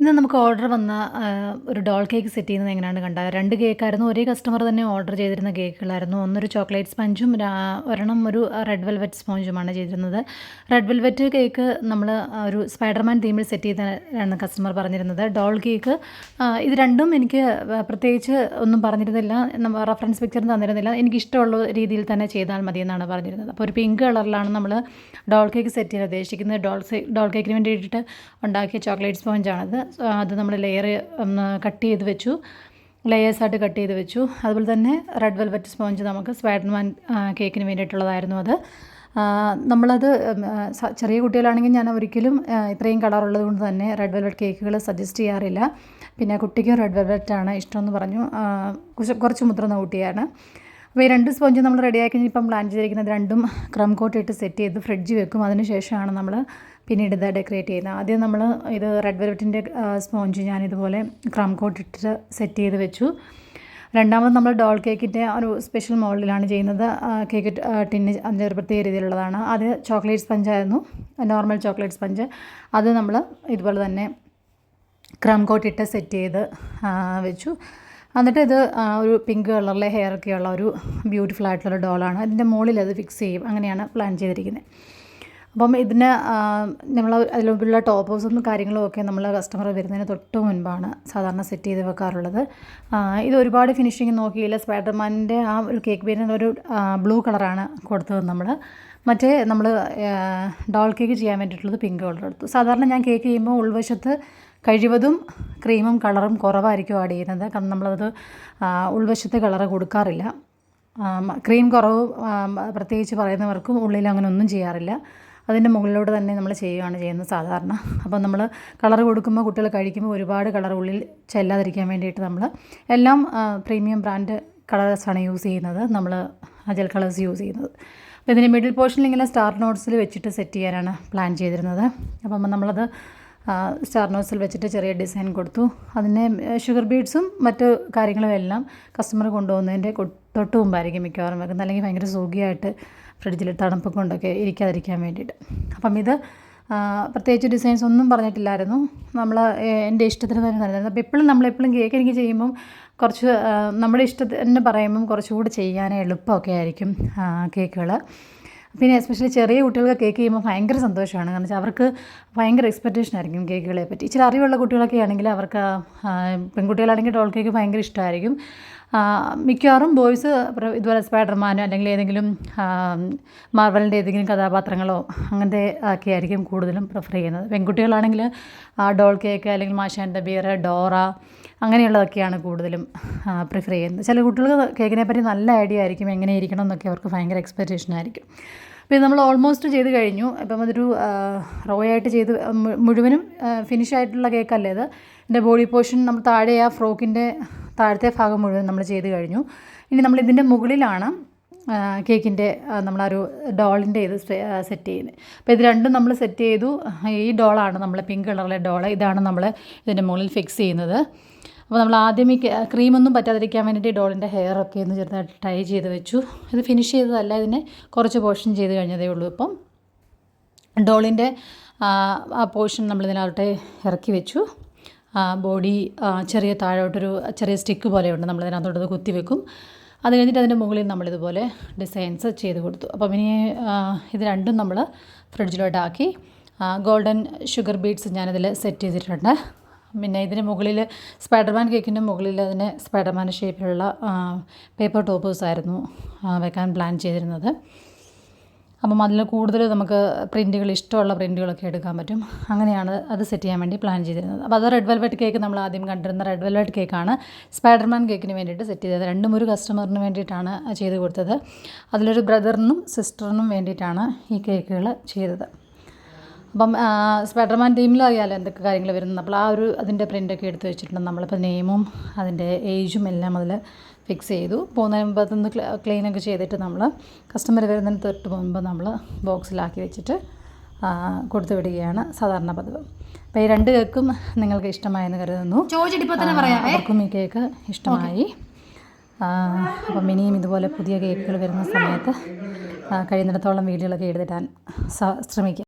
ഇന്ന് നമുക്ക് ഓർഡർ വന്ന ഒരു ഡോൾ കേക്ക് സെറ്റ് ചെയ്യുന്നത് എങ്ങനെയാണ് കണ്ടത് രണ്ട് കേക്കായിരുന്നു ഒരേ കസ്റ്റമർ തന്നെ ഓർഡർ ചെയ്തിരുന്ന കേക്കുകളായിരുന്നു ഒന്നൊരു ചോക്ലേറ്റ് സ്പഞ്ചും ഒരെണ്ണം ഒരു റെഡ് വെൽവെറ്റ് സ്പോഞ്ചുമാണ് ചെയ്തിരുന്നത്. റെഡ് വെൽവെറ്റ് കേക്ക് നമ്മൾ ഒരു സ്പൈഡർമാൻ തീമിൽ സെറ്റ് ചെയ്താണ് കസ്റ്റമർ പറഞ്ഞിരുന്നത്. ഡോൾ കേക്ക് ഇത് രണ്ടും എനിക്ക് പ്രത്യേകിച്ച് ഒന്നും പറഞ്ഞിരുന്നില്ല. നമ്മൾ റെഫറൻസ് പിക്ചർ തന്നിരുന്നില്ല. എനിക്ക് ഇഷ്ടമുള്ള രീതിയിൽ തന്നെ ചെയ്താൽ മതി എന്നാണ് പറഞ്ഞിരുന്നത്. അപ്പോൾ ഒരു പിങ്ക് കളറിലാണ് നമ്മൾ ഡോൾ കേക്ക് സെറ്റ് ചെയ്യാൻ ഉദ്ദേശിക്കുന്നത്. ഡോൾ ഡോൾ കേക്കിന് വേണ്ടിയിട്ട് ഉണ്ടാക്കിയ ചോക്ലേറ്റ് സ്പോഞ്ചാണത് അത് നമ്മൾ ലെയർ ഒന്ന് കട്ട് ചെയ്ത് വെച്ചു. ലെയേഴ്സായിട്ട് കട്ട് ചെയ്ത് വെച്ചു. അതുപോലെ തന്നെ റെഡ് വെൽവെറ്റ് സ്പോഞ്ച് നമുക്ക് സ്പൈഡർമാൻ കേക്കിന് വേണ്ടിയിട്ടുള്ളതായിരുന്നു അത്. നമ്മളത് ചെറിയ കുട്ടികളാണെങ്കിൽ ഞാൻ ഒരിക്കലും ഇത്രയും കളറുള്ളത് കൊണ്ട് തന്നെ റെഡ് വെൽവെറ്റ് കേക്കുകൾ സജസ്റ്റ് ചെയ്യാറില്ല. പിന്നെ കുട്ടിക്ക് റെഡ് വെൽവെറ്റ് ആണ് ഇഷ്ടമെന്ന് പറഞ്ഞു. കുറച്ച് മുതിർന്ന കുട്ടിയാണ്. അപ്പോൾ ഈ രണ്ട് സ്പോഞ്ച് നമ്മൾ റെഡിയാക്കി ഇപ്പം പ്ലാൻ ചെയ്തിരിക്കുന്നത് രണ്ടും ക്രം കോട്ട് ഇട്ട് സെറ്റ് ചെയ്ത് ഫ്രിഡ്ജ് വെക്കും. അതിന് ശേഷമാണ് നമ്മൾ പിന്നീട് ഇത് ഡെക്കറേറ്റ് ചെയ്യുന്നത്. ആദ്യം നമ്മൾ ഇത് റെഡ് വെൽവെറ്റിന്റെ സ്പോഞ്ച് ഞാനിതുപോലെ ക്രം കോട്ട് ഇട്ടിട്ട് സെറ്റ് ചെയ്ത് വെച്ചു. രണ്ടാമത് നമ്മൾ ഡോൾ കേക്കിന്റെ ഒരു സ്പെഷ്യൽ മോഡലിലാണ് ചെയ്യുന്നത്. കേക്ക് ടിന് അതിന്റെ പ്രത്യേക രീതിയിലുള്ളതാണ്. അത് ചോക്ലേറ്റ് സ്പഞ്ചായിരുന്നു നോർമൽ ചോക്ലേറ്റ് സ്പഞ്ച് അത് നമ്മൾ ഇതുപോലെ തന്നെ ക്രം കോട്ടിട്ട് സെറ്റ് ചെയ്ത് വെച്ചു. എന്നിട്ട് ഇത് ഒരു പിങ്ക് കളറിലെ ഹെയർ ഒക്കെയുള്ള ഒരു ബ്യൂട്ടിഫുൾ ആയിട്ടുള്ള ഡോളാണ് അതിന്റെ മുകളിൽ അത് ഫിക്സ് ചെയ്യും. അങ്ങനെയാണ് പ്ലാൻ ചെയ്തിരിക്കുന്നത് അപ്പം ഇതിന് നമ്മൾ അതിലുള്ള ടോപ്പ് ടോപ്പേഴ്സും കാര്യങ്ങളും ഒക്കെ നമ്മൾ കസ്റ്റമർ വരുന്നതിന് തൊട്ട് മുൻപാണ് സാധാരണ സെറ്റ് ചെയ്ത് വെക്കാറുള്ളത്. ഇത് ഒരുപാട് ഫിനിഷിങ് നോക്കിയില്ല. സ്പൈഡർമാനിന്റെ ആ ഒരു കേക്ക് പേരിന്റെ ഒരു ബ്ലൂ കളറാണ് കൊടുത്തത് നമ്മൾ മറ്റേ നമ്മൾ ഡോൾ കേക്ക് ചെയ്യാൻ വേണ്ടിയിട്ടുള്ളത് പിങ്ക് കളർ എടുത്തു സാധാരണ ഞാൻ കേക്ക് ചെയ്യുമ്പോൾ ഉൾവശത്ത് കഴിവതും ക്രീമും കളറും കുറവായിരിക്കും ആഡ് ചെയ്യുന്നത്. കാരണം നമ്മളത് ഉൾവശത്തെ കളറ് കൊടുക്കാറില്ല. ക്രീം കുറവ് പ്രത്യേകിച്ച് പറയുന്നവർക്കും ഉള്ളിൽ അങ്ങനെ ഒന്നും ചെയ്യാറില്ല. അതിന്റെ മുകളിലോട്ട് തന്നെ നമ്മൾ ചെയ്യുകയാണ് ചെയ്യുന്നത് സാധാരണ. അപ്പോൾ നമ്മൾ കളർ കൊടുക്കുമ്പോൾ കുട്ടികൾ കഴിക്കുമ്പോൾ ഒരുപാട് കളർ ഉള്ളിൽ ചെല്ലാതിരിക്കാൻ വേണ്ടിയിട്ട് നമ്മൾ എല്ലാം പ്രീമിയം ബ്രാൻഡ് കളേഴ്സാണ് യൂസ് ചെയ്യുന്നത്. നമ്മൾ ജെൽ കളേഴ്സ് യൂസ് ചെയ്യുന്നത്. അപ്പോൾ ഇതിന്റെ മിഡിൽ പോർഷനിൽ ഇങ്ങനെ സ്റ്റാർ നോട്ട്സിൽ വെച്ചിട്ട് സെറ്റ് ചെയ്യാനാണ് പ്ലാൻ ചെയ്തിരുന്നത്. അപ്പം നമ്മളത് സ്റ്റാർ നോട്ട്സിൽ വെച്ചിട്ട് ചെറിയ ഡിസൈൻ കൊടുത്തു. അതിനെ ഷുഗർ ബീഡ്സും മറ്റ് കാര്യങ്ങളും എല്ലാം കസ്റ്റമർ കൊണ്ടുപോകുന്നതിന്റെ തൊട്ട് മുമ്പായിരിക്കും മിക്കവാറും വെക്കുന്നത് അല്ലെങ്കിൽ ഭയങ്കര സുഖിയായിട്ട് ഫ്രിഡ്ജിൽ തണുപ്പ് കൊണ്ടൊക്കെ ഇരിക്കാതിരിക്കാൻ വേണ്ടിയിട്ട്. അപ്പം ഇത് പ്രത്യേകിച്ച് ഡിസൈൻസ് ഒന്നും പറഞ്ഞിട്ടില്ലായിരുന്നു. നമ്മൾ എന്റെ ഇഷ്ടത്തിന് തന്നെ നൽകുന്നത് അപ്പോൾ എപ്പോഴും നമ്മളെപ്പോഴും കേക്ക് എനിക്ക് ചെയ്യുമ്പം കുറച്ച് നമ്മുടെ ഇഷ്ടത്തിന് പറയുമ്പം കുറച്ചുകൂടി ചെയ്യാൻ എളുപ്പമൊക്കെ ആയിരിക്കും കേക്കുകൾ പിന്നെ എസ്പെഷ്യലി ചെറിയ കുട്ടികൾക്ക് കേക്ക് ചെയ്യുമ്പോൾ ഭയങ്കര സന്തോഷമാണ്. കാരണം വെച്ചാൽ അവർക്ക് ഭയങ്കര എക്സ്പെക്റ്റേഷൻ ആയിരിക്കും കേക്കുകളെ പറ്റി. ഇച്ചിരി അറിവുള്ള കുട്ടികളൊക്കെ ആണെങ്കിൽ അവർക്ക് പെൺകുട്ടികളാണെങ്കിൽ ഡോൾ കേക്ക് ഭയങ്കര ഇഷ്ടമായിരിക്കും. മിക്കവാറും ബോയ്സ് ഇതുപോലെ സ്പൈഡർമാനോ അല്ലെങ്കിൽ ഏതെങ്കിലും മാർവലിന്റെ ഏതെങ്കിലും കഥാപാത്രങ്ങളോ അങ്ങനത്തെ ഒക്കെ ആയിരിക്കും കൂടുതലും പ്രിഫർ ചെയ്യുന്നത്. പെൺകുട്ടികളാണെങ്കിൽ ഡോൾ കേക്ക് അല്ലെങ്കിൽ മാഷാന്റെ ബിയർ ഡോറ അങ്ങനെയുള്ളതൊക്കെയാണ് കൂടുതലും പ്രിഫർ ചെയ്യുന്നത്. ചില കുട്ടികൾക്ക് കേക്കിനെ പറ്റി നല്ല ഐഡിയ ആയിരിക്കും എങ്ങനെ ഇരിക്കണം എന്നൊക്കെ അവർക്ക് ഭയങ്കര എക്സ്പെക്റ്റേഷൻ ആയിരിക്കും. ഇത് നമ്മൾ ഓൾമോസ്റ്റ് ചെയ്ത് കഴിഞ്ഞു. ഇപ്പം അതൊരു റോ ആയിട്ട് ചെയ്ത് മുഴുവനും ഫിനിഷ് ആയിട്ടുള്ള കേക്കല്ലേ അത് എന്റെ ബോഡി പോർഷൻ നമ്മൾ താഴെ ആ ഫ്രോക്കിന്റെ താഴത്തെ ഭാഗം മുഴുവൻ നമ്മൾ ചെയ്ത് കഴിഞ്ഞു. ഇനി നമ്മൾ ഇതിന്റെ മുകളിലാണ് കേക്കിന്റെ നമ്മൾ ഒരു ഡോളിന്റെ ഇത് സെറ്റ് ചെയ്യുന്നത്. അപ്പോൾ ഇത് രണ്ടും നമ്മൾ സെറ്റ് ചെയ്തു. ഈ ഡോളാണ് നമ്മൾ പിങ്ക് കളറിലെ ഡോൾ. ഇതാണ് നമ്മൾ ഇതിന്റെ മുകളിൽ ഫിക്സ് ചെയ്യുന്നത്. അപ്പോൾ നമ്മൾ ആദ്യം ഈ ക്രീമൊന്നും പറ്റാതിരിക്കാൻ വേണ്ടിയിട്ട് ഡോളിന്റെ ഹെയർ ഒക്കെ ഒന്ന് ചെറുതായിട്ട് ടൈ ചെയ്ത് വെച്ചു. ഇത് ഫിനിഷ് ചെയ്തതല്ല ഇതിനെ കുറച്ച് പോർഷൻ ചെയ്ത് കഴിഞ്ഞതേ ഉള്ളൂ ഇപ്പം. ഡോളിന്റെ ആ പോർഷൻ നമ്മൾ ഇതിനകത്തെ ഇറക്കി വെച്ചു. ബോഡി ചെറിയ താഴോട്ടൊരു ചെറിയ സ്റ്റിക്ക് പോലെയുണ്ട് നമ്മൾ ഇതിനകത്തോട്ട് കുത്തി വെക്കും. അത് കഴിഞ്ഞിട്ട് അതിന്റെ മുകളിൽ നമ്മളിതുപോലെ ഡിസൈൻസ് ചെയ്ത് കൊടുത്തു. അപ്പം ഇനി ഇത് രണ്ടും നമ്മൾ ഫ്രിഡ്ജിലോട്ടാക്കി. ഗോൾഡൻ ഷുഗർ ബീഡ്സ് ഞാനിതിൽ സെറ്റ് ചെയ്തിട്ടുണ്ട്. പിന്നെ ഇതിന് മുകളിൽ സ്പൈഡർമാൻ കേക്കിന്റെ മുകളിൽ അതിന് സ്പൈഡർമാൻ ഷേപ്പിലുള്ള പേപ്പർ ടോപ്പേഴ്സ് ആയിരുന്നു വെക്കാൻ പ്ലാൻ ചെയ്തിരുന്നത്. അപ്പം അതിൽ കൂടുതൽ നമുക്ക് പ്രിന്റുകൾ ഇഷ്ടമുള്ള പ്രിന്റുകളൊക്കെ എടുക്കാൻ പറ്റും. അങ്ങനെയാണ് അത് സെറ്റ് ചെയ്യാൻ വേണ്ടി പ്ലാൻ ചെയ്തിരുന്നത്. അപ്പോൾ അത് റെഡ് വെൽവെറ്റ് കേക്ക് നമ്മൾ ആദ്യം കണ്ടിരുന്ന റെഡ് വെൽവെറ്റ് കേക്കാണ് സ്പൈഡർമാൻ കേക്കിന് വേണ്ടിയിട്ട് സെറ്റ് ചെയ്തത്. രണ്ടും ഒരു കസ്റ്റമറിന് വേണ്ടിയിട്ടാണ് ചെയ്ത് കൊടുത്തത്. അതിലൊരു ബ്രദറിനും സിസ്റ്ററിനും വേണ്ടിയിട്ടാണ് ഈ കേക്കുകൾ ചെയ്തത്. അപ്പം സ്പൈഡർമാൻ ടീമിൽ അറിയാമല്ലോ എന്തൊക്കെ കാര്യങ്ങൾ വരുന്നത് അപ്പോൾ ആ ഒരു അതിന്റെ പ്രിന്റൊക്കെ എടുത്ത് വെച്ചിട്ടുണ്ട്. നമ്മളിപ്പോൾ നെയിമും അതിന്റെ ഏജും എല്ലാം അതിൽ ഫിക്സ് ചെയ്തു. പോകുന്നതിന് മുമ്പ് അതൊന്ന് ക്ലീനൊക്കെ ചെയ്തിട്ട് നമ്മൾ കസ്റ്റമർ വരുന്നതിന് തൊട്ട് മുമ്പ് നമ്മൾ ബോക്സിലാക്കി വെച്ചിട്ട് കൊടുത്തു വിടുകയാണ് സാധാരണ പതിവ്. അപ്പോൾ ഈ രണ്ട് കേക്കും നിങ്ങൾക്ക് ഇഷ്ടമായെന്ന് കരുതുന്നു. അവർക്കും ഈ കേക്ക് ഇഷ്ടമായി. അപ്പം ഇനിയും ഇതുപോലെ പുതിയ കേക്കുകൾ വരുന്ന സമയത്ത് കഴിയുന്നിടത്തോളം വീഡിയോകളൊക്കെ എടുത്തിടാൻ സ- ശ്രമിക്കാം.